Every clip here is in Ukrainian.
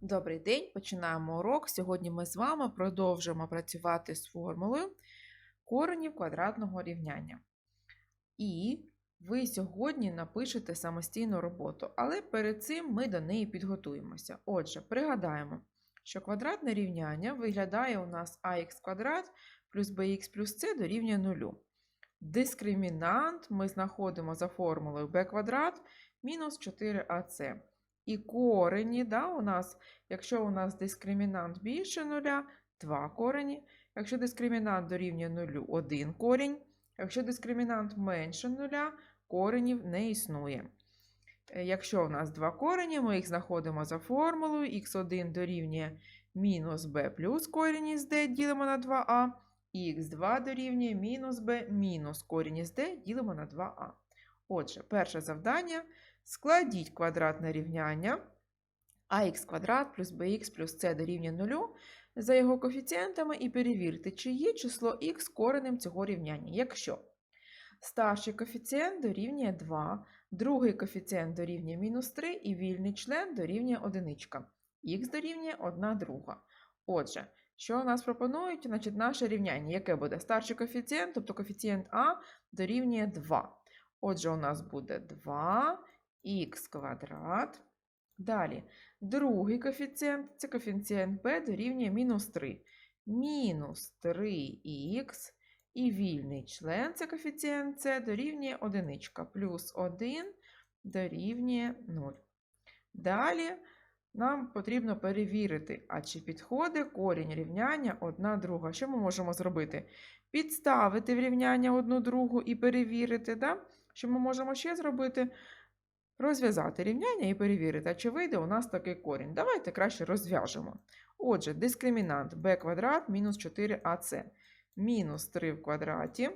Добрий день, починаємо урок. Сьогодні ми з вами продовжимо працювати з формулою коренів квадратного рівняння. І ви сьогодні напишете самостійну роботу, але перед цим ми до неї підготуємося. Отже, пригадаємо, що квадратне рівняння виглядає у нас ax квадрат плюс bx плюс c дорівнює 0. Дискримінант ми знаходимо за формулою b квадрат мінус 4ac. І корені, да, у нас, якщо у нас дискримінант більше нуля, 2 корені. Якщо дискримінант дорівнює нулю, 1 корінь. Якщо дискримінант менше нуля, коренів не існує. Е, Якщо у нас два корені, ми їх знаходимо за формулою. х1 дорівнює мінус b плюс корінь із d ділимо на 2а, і х2 дорівнює мінус b мінус корінь із d ділимо на 2а. Отже, перше завдання. Складіть квадратне рівняння ax квадрат плюс bx плюс c дорівнює 0 за його коефіцієнтами і перевірте, чи є число х коренем цього рівняння. Якщо старший коефіцієнт дорівнює 2, другий коефіцієнт дорівнює мінус 3 і вільний член дорівнює 1. х дорівнює 1 друга. Отже, що у нас пропонують? Значить, наше рівняння, яке буде старший коефіцієнт, тобто коефіцієнт а дорівнює 2. Отже, у нас буде 2 х квадрат. Далі, другий коефіцієнт це коефіцієнт b дорівнює мінус 3. Мінус 3х і вільний член це коефіцієнт c дорівнює 1, плюс 1 дорівнює 0. Далі нам потрібно перевірити, а чи підходить корінь рівняння 1 друга. Що ми можемо зробити? Підставити в рівняння одну другу і перевірити. Да? Що ми можемо ще зробити? розв'язати рівняння і перевірити, чи вийде у нас такий корінь. Давайте краще розв'яжемо. Отже, дискримінант b квадрат мінус 4ac. Мінус 3 в квадраті.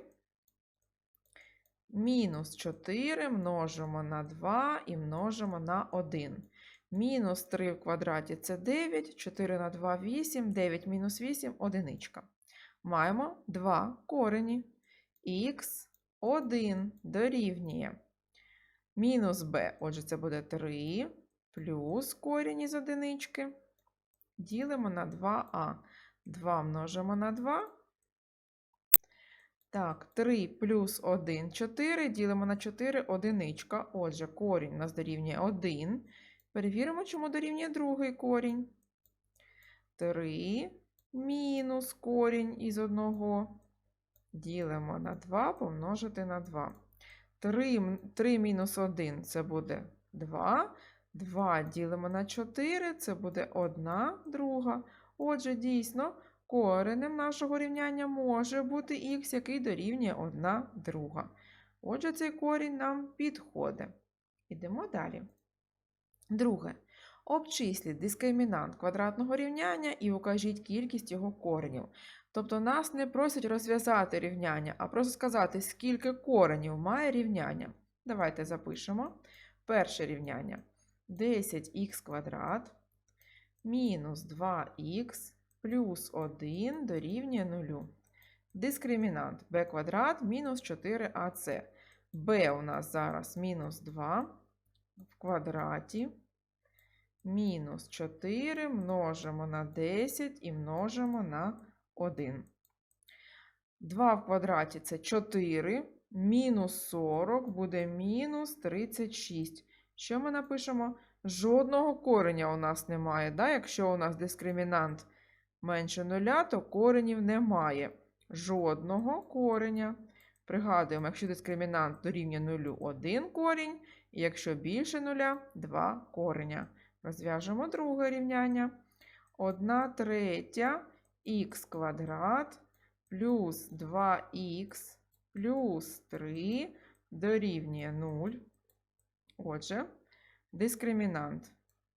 Мінус 4 множимо на 2 і множимо на 1. Мінус 3 в квадраті це 9, 4 на 2 8, 9 мінус 8 одиничка. Маємо 2 корені. Х 1 дорівнює Мінус b, отже, це буде 3 плюс корінь із одинички. Ділимо на 2а. 2 множимо на 2. Так, 3 плюс 1 4. Ділимо на 4 одиничка. Отже, корінь у нас дорівнює 1. Перевіримо, чому дорівнює другий корінь. 3 мінус корінь із 1. Ділимо на 2 помножити на 2. 3, 3 мінус 1 це буде 2. 2 ділимо на 4, це буде 1 друга. Отже, дійсно, коренем нашого рівняння може бути х, який дорівнює 1 друга. Отже, цей корінь нам підходить. Ідемо далі. Друге. Обчисліть дискримінант квадратного рівняння і укажіть кількість його коренів. Тобто нас не просять розв'язати рівняння, а просто сказати, скільки коренів має рівняння. Давайте запишемо. Перше рівняння 10х квадрат мінус 2х плюс 1 дорівнює 0. Дискримінант b квадрат мінус 4ac. b у нас зараз мінус 2 в квадраті. Мінус 4 множимо на 10 і множимо на 1. 2 в квадраті це 4. Мінус 40 буде мінус 36. Що ми напишемо? Жодного кореня у нас немає. Да? Якщо у нас дискримінант менше нуля, то коренів немає. Жодного кореня. Пригадуємо, якщо дискримінант дорівнює нулю 1 корінь, і якщо більше нуля 2 кореня. Розв'яжемо друге рівняння. 1 третя х квадрат плюс 2х плюс 3 дорівнює 0. Отже, дискримінант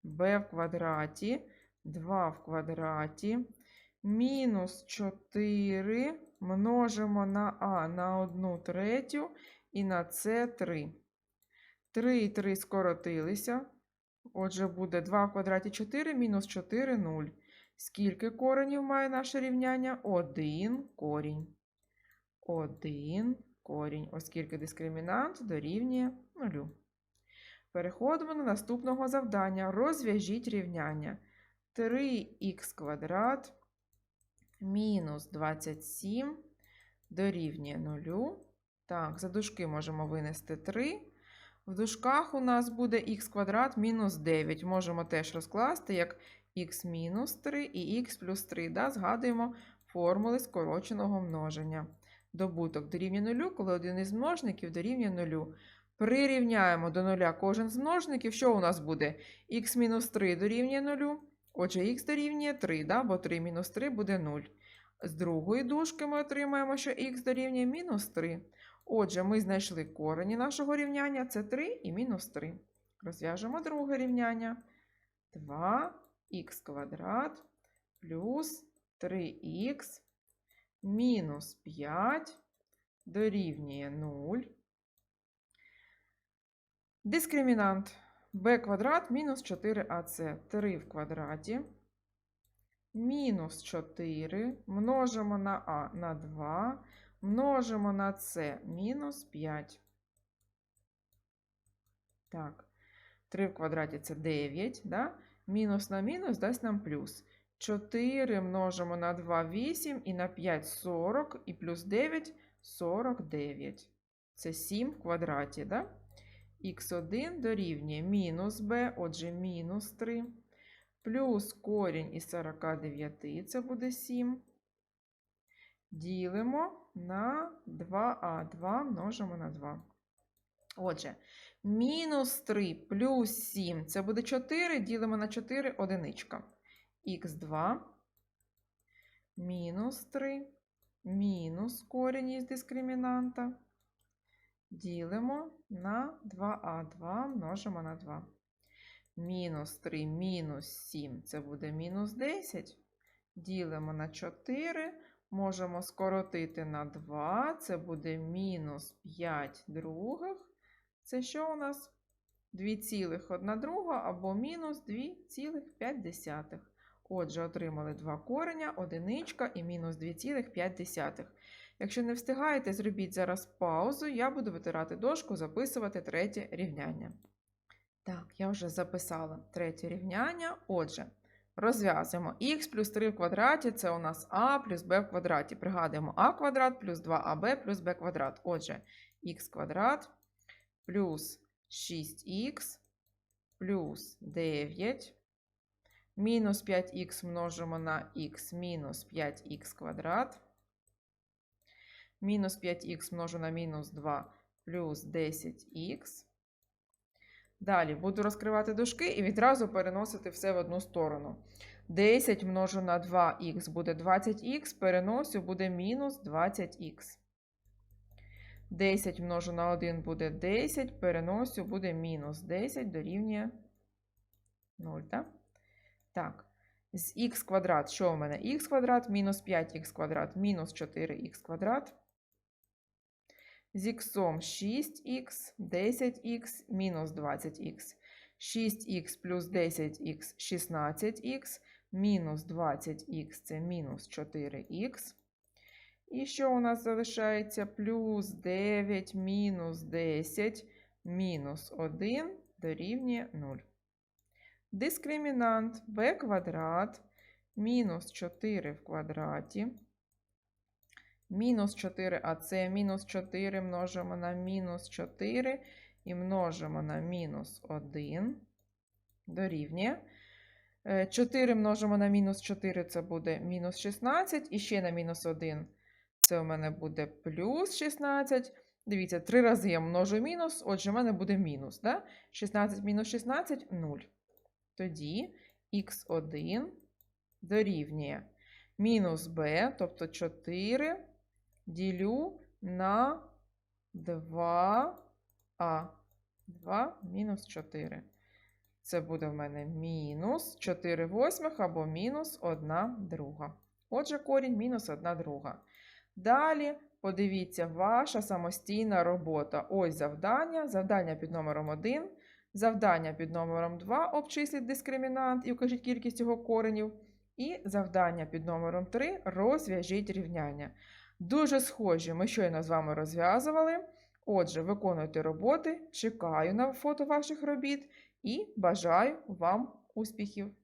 b в квадраті, 2 в квадраті, мінус 4 множимо на а на 1 третю і на c 3. 3 і 3 скоротилися. Отже, буде 2 в квадраті 4 мінус 4 0. Скільки коренів має наше рівняння? Один корінь. Один корінь, оскільки дискримінант дорівнює нулю. Переходимо до наступного завдання. Розв'яжіть рівняння. 3х квадрат мінус 27 дорівнює 0. Так, за дужки можемо винести 3. В дужках у нас буде х квадрат мінус 9. Можемо теж розкласти як х мінус 3 і х плюс 3. Да? Згадуємо формули скороченого множення. Добуток дорівнює 0, коли один із множників дорівнює 0. Прирівняємо до 0 кожен з множників. Що у нас буде? х мінус 3 дорівнює 0. Отже, х дорівнює 3, да? бо 3 мінус 3 буде 0. З другої дужки ми отримаємо, що х дорівнює мінус 3. Отже, ми знайшли корені нашого рівняння. Це 3 і мінус 3. Розв'яжемо друге рівняння. 2х квадрат плюс 3х мінус 5 дорівнює 0. Дискримінант b квадрат мінус 4ac. 3 в квадраті. Мінус 4 множимо на а на 2, множимо на c мінус 5. Так, 3 в квадраті це 9, да? Мінус на мінус дасть нам плюс. 4 множимо на 2 8 і на 5 40, і плюс 9 49. Це 7 в квадраті, да? х1 дорівнює мінус b, отже, мінус 3. Плюс корінь із 49, це буде 7. Ділимо на 2а. 2 множимо на 2. Отже, мінус 3 плюс 7 це буде 4. Ділимо на 4 одиничка. х2 мінус 3 мінус корінь із дискримінанта. Ділимо на 2а. 2 множимо на 2. Мінус 3 мінус 7 це буде мінус 10. Ділимо на 4. Можемо скоротити на 2. Це буде мінус 5 других. Це що у нас? 2,1 друга або мінус 2,5. Отже, отримали два кореня, одиничка і мінус 2,5. Якщо не встигаєте, зробіть зараз паузу. Я буду витирати дошку, записувати третє рівняння. Так, я вже записала третє рівняння. Отже, розв'язуємо х плюс 3 в квадраті це у нас а плюс b в квадраті. Пригадуємо а квадрат плюс 2аб плюс b квадрат. Отже, х квадрат плюс 6х плюс 9. Мінус 5х множимо на х мінус 5х квадрат. Мінус 5х множу на мінус 2 плюс 10х. Далі буду розкривати дужки і відразу переносити все в одну сторону. 10 множу на 2х буде 20х, переносю буде мінус 20х. 10 множу на 1 буде 10, переносю буде мінус 10 дорівнює 0. Так? так. З х квадрат, що у мене? х квадрат мінус 5х квадрат мінус 4х квадрат. З х 6х, 10х, мінус 20х. 6х плюс 10х 16х, мінус 20х це мінус 4х. І що у нас залишається? Плюс 9 мінус 10 мінус 1 дорівнює 0. Дискримінант b квадрат мінус 4 в квадраті. Мінус 4, а це мінус 4 множимо на мінус 4 і множимо на мінус 1 дорівнює. 4 множимо на мінус 4 це буде мінус 16, і ще на мінус 1 це у мене буде плюс 16. Дивіться, 3 рази я множу мінус, отже, в мене буде мінус. Да? 16 мінус 16 0. Тоді х1 дорівнює мінус b, тобто 4 ділю на 2а. 2 мінус 4. Це буде в мене мінус 4 восьмих або мінус 1 друга. Отже, корінь мінус 1 друга. Далі, подивіться, ваша самостійна робота. Ось завдання. Завдання під номером 1. Завдання під номером 2 обчисліть дискримінант і вкажіть кількість його коренів. І завдання під номером 3 розв'яжіть рівняння. Дуже схожі ми щойно з вами розв'язували. Отже, виконуйте роботи, чекаю на фото ваших робіт і бажаю вам успіхів!